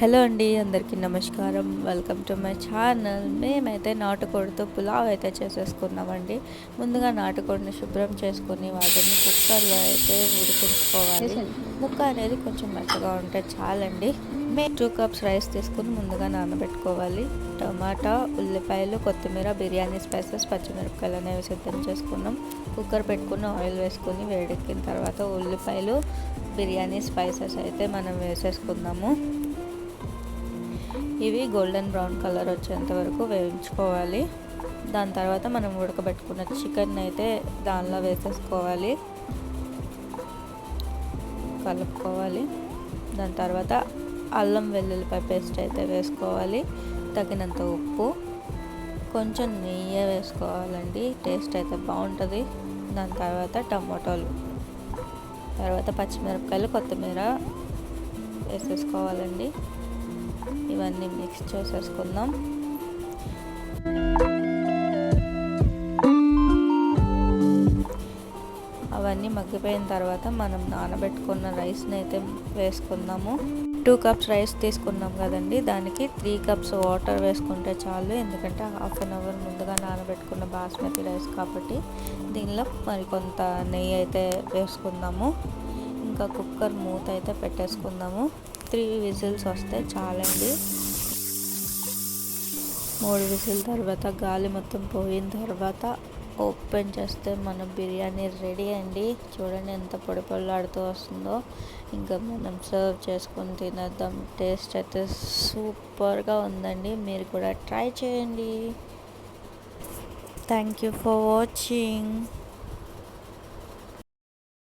Hello అండి అందరికీ నమస్కారం. Welcome to my channel. మేమైతే నాటుకోడితో పులావ్ అయితే చేసేసుకున్నామండి. ముందుగా నాటుకోడిని శుభ్రం చేసుకొని వాటిని కుక్కర్లో అయితే ఉడికించుకోవాలి. ముక్క అనేది కొంచెం మెత్తగా ఉంటే చాలండి. మే టూ కప్స్ రైస్ తీసుకుని ముందుగా నానబెట్టుకోవాలి. టమాటా ఉల్లిపాయలు కొత్తిమీర బిర్యానీ స్పైసెస్ పచ్చిమిరపకాయలు అనేవి సిద్ధం చేసుకున్నాం. కుక్కర్ పెట్టుకుని ఆయిల్ వేసుకొని వేడెక్కిన తర్వాత ఉల్లిపాయలు బిర్యానీ స్పైసెస్ అయితే మనం వేసేసుకుందాము. ఇవి గోల్డెన్ బ్రౌన్ కలర్ వచ్చేంత వరకు వేయించుకోవాలి. దాని తర్వాత మనం ఉడకబెట్టుకున్న చికెన్ అయితే దానిలో వేసేసుకోవాలి. కలుపుకోవాలి. దాని తర్వాత అల్లం వెల్లుల్లిపాయ పేస్ట్ అయితే వేసుకోవాలి. తగినంత ఉప్పు. కొంచెం నెయ్యి వేసుకోవాలండి. టేస్ట్ అయితే బాగుంటుంది. దాని తర్వాత టమాటోలు. తర్వాత పచ్చిమిరపకాయలు కొత్తిమీర వేసేసుకోవాలండి. ఇవన్నీ మిక్స్ చేసేసుకుందాం. అవన్నీ మగ్గిపోయిన తర్వాత మనం నానబెట్టుకున్న రైస్ని అయితే వేసుకుందాము. టూ కప్స్ రైస్ తీసుకున్నాం కదండి. దానికి త్రీ కప్స్ వాటర్ వేసుకుంటే చాలు. ఎందుకంటే హాఫ్ అన్ అవర్ ముందుగా నానబెట్టుకున్న బాస్మతి రైస్ కాబట్టి దీనిలో మరి కొంత నెయ్యి అయితే వేసుకుందాము. ఇంకా కుక్కర్ మూత అయితే పెట్టేసుకుందాము. త్రీ విజిల్స్ వస్తే చాలండి. మూడు విజిల్ తర్వాత గాలి మొత్తం పోయిన తర్వాత ఓపెన్ చేస్తే మన బిర్యానీ రెడీ అండి. చూడండి ఎంత పొడి పొల్లాడుతూ వస్తుందో. ఇంకా మనం సర్వ్ చేసుకొని తినేద్దాం. టేస్ట్ అయితే సూపర్గా ఉందండి. మీరు కూడా ట్రై చేయండి. Thank you for watching.